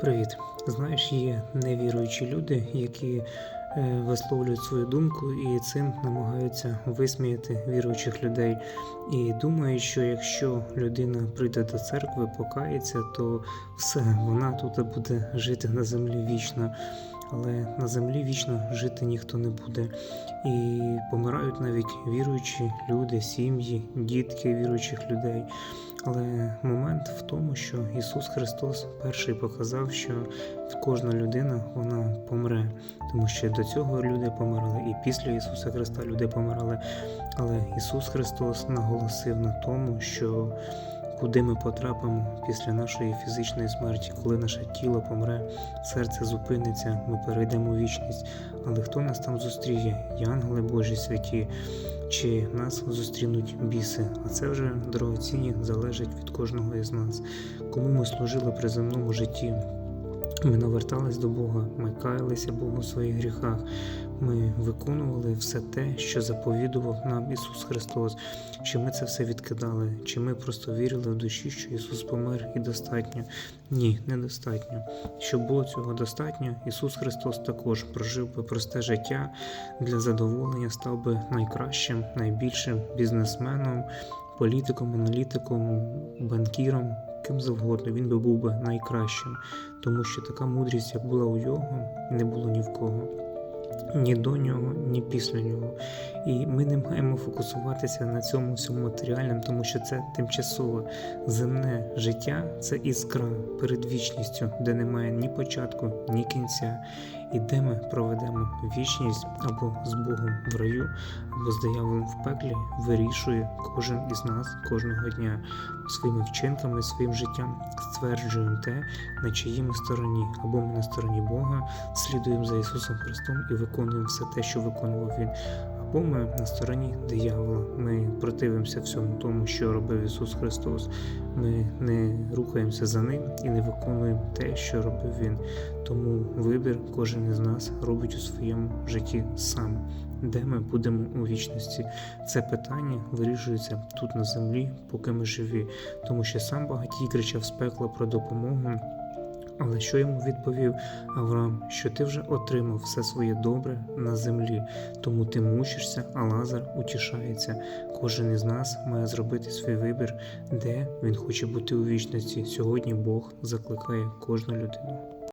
Привіт. Знаєш, є невіруючі люди, які е, висловлюють свою думку і цим намагаються висміяти віруючих людей. І думають, що якщо людина прийде до церкви, покається, то все, вона тут буде жити на землі вічно. Але на землі вічно жити ніхто не буде. І помирають навіть віруючі люди, сім'ї, дітки віруючих людей. Але момент в тому, що Ісус Христос перший показав, що кожна людина вона помре, тому що до цього люди помирали, і після Ісуса Христа люди помирали. Але Ісус Христос наголосив на тому, що куди ми потрапимо після нашої фізичної смерті, коли наше тіло помре, серце зупиниться, ми перейдемо у вічність. Але хто нас там зустріє? Янголи Божі святі, чи нас зустрінуть біси? А це вже дорогоцінні залежить від кожного із нас. Кому ми служили при земному житті? Ми навертались до Бога, ми каялися Богу в своїх гріхах, ми виконували все те, що заповідував нам Ісус Христос. Чи ми це все відкидали, чи ми просто вірили в душі, що Ісус помер і достатньо? Ні, недостатньо. Щоб було цього достатньо, Ісус Христос також прожив би просте життя для задоволення, став би найкращим, найбільшим бізнесменом, політиком, аналітиком, банкіром, ким завгодно. Він би був би найкращим, тому що така мудрість, як була у його, не було ні в кого. Ні до нього, ні після нього. І ми не маємо фокусуватися на цьому всьому матеріальному, тому що це тимчасове земне життя це іскра перед вічністю, де немає ні початку, ні кінця, і де ми проведемо вічність або з Богом в раю, або з дияволом в пеклі, вирішує кожен із нас кожного дня своїми вчинками, своїм життям стверджуємо те, на чиїй ми стороні, або ми на стороні Бога, слідуємо за Ісусом Христом і виконуємо все те, що виконував Він. Або ми на стороні диявола, ми противимося всьому тому, що робив Ісус Христос. Ми не рухаємося за ним і не виконуємо те, що робив Він. Тому вибір кожен із нас робить у своєму житті сам, де ми будемо у вічності. Це питання вирішується тут на землі, поки ми живі, тому що сам багатій кричав з пекла про допомогу. Але що йому відповів Авраам, що ти вже отримав все своє добре на землі, тому ти мучишся, а Лазар утішається. Кожен із нас має зробити свій вибір, де він хоче бути у вічності. Сьогодні Бог закликає кожну людину.